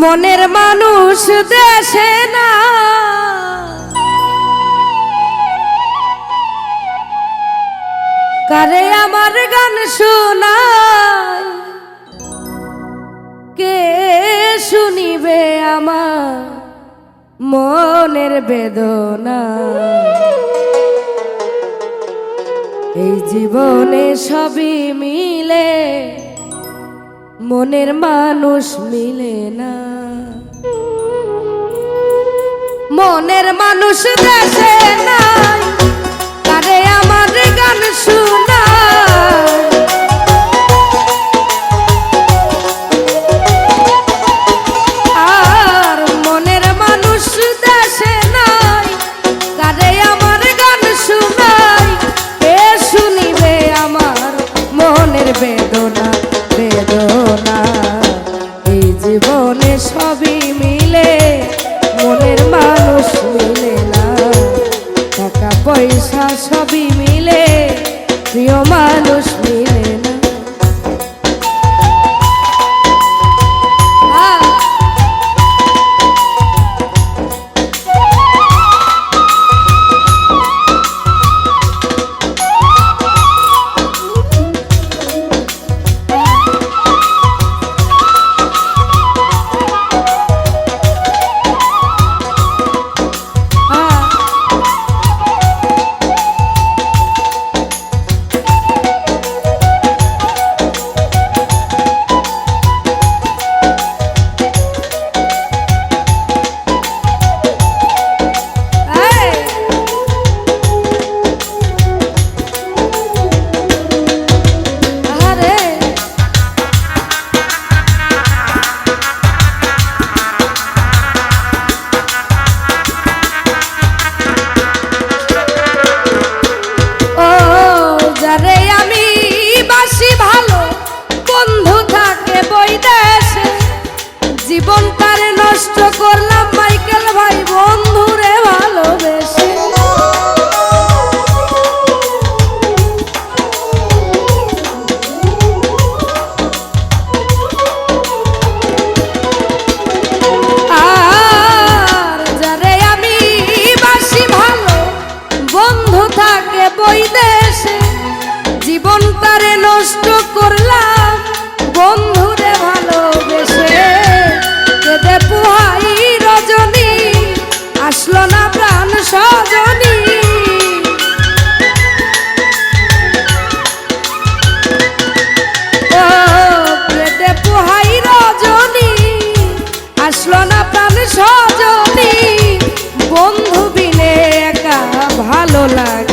মনের মানুষ দেশে না। কারে আমার গান শোনায়? কে শুনিবে আমার মনের বেদনা? এই জীবনে সবই মিলে মনের মানুষ মিলে না। মনের মানুষ দেশে নাই থাকে বই দেশে? জীবন তারে নষ্ট করলাম। বন্ধুরে ভালোবেসে কেঁদে পুহাই রজনী। আসলো না প্রাণ সজনী। পোহাই রজনী। আসলো না প্রাণ সজনী। বন্ধু বিনে একা ভালো লাগে।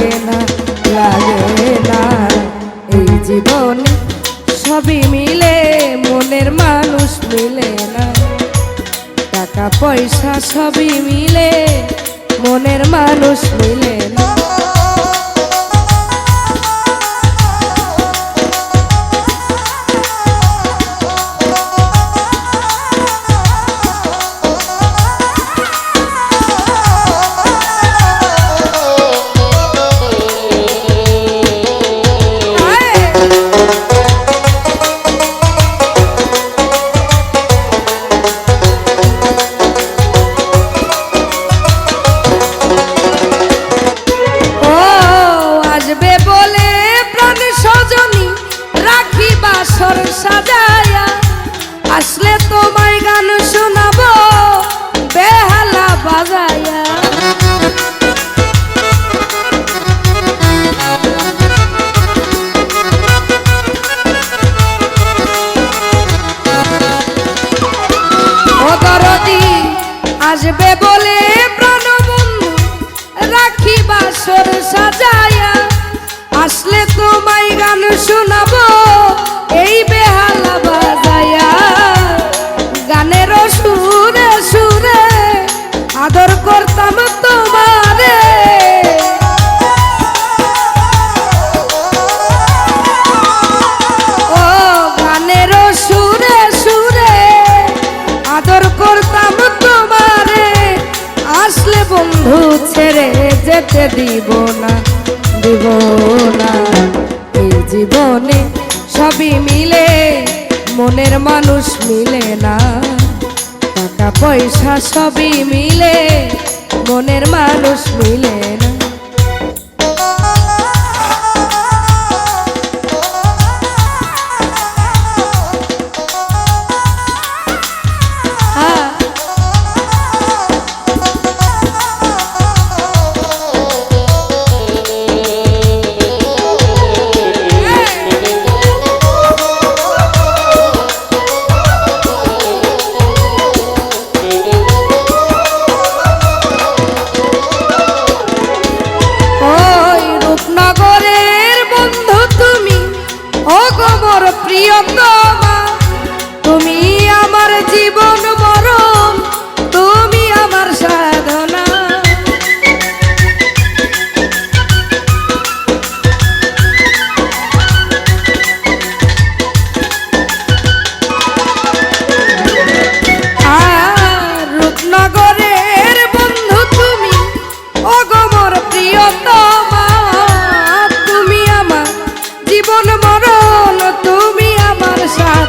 যেতে দিব না দিব না। এই জীবনে সবই মিলে, মনের মানুষ মিলে না। টাকা পয়সা সবই মিলে, মনের মানুষ মিলে না। yandan.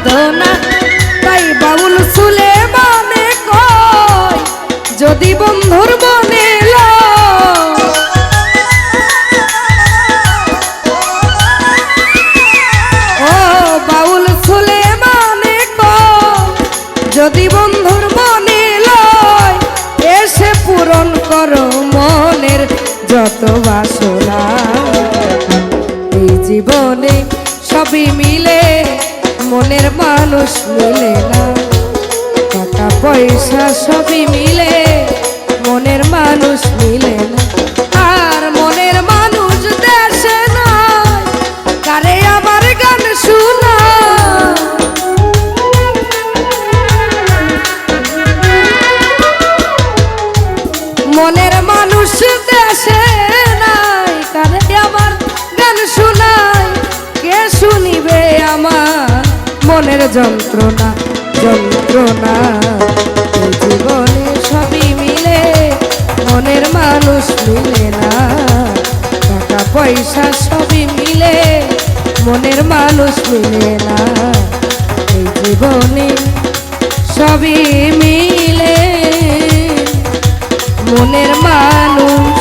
সাধনা তাই বাউল সুলে মানে কয়, যদি বন্ধুর মনে ও বাউল সুলে মানে কয়, যদি বন্ধুর মনে লয়, এসে পূরণ করো মনের যত বাসনা। এই জীবনে সবই মিলে মনের মানুষ মিলে না। টাকা পয়সা সবই মিলে মনের মানুষ মিলে না। মনের যন্ত্রণা যন্ত্রণা। জীবনে সবই মিলে, মনের মানুষ মিলে না। টাকা, পয়সা সবই মিলে, মনের মানুষ মিলে না। এই জীবনে সবই মিলে, মনের মানুষ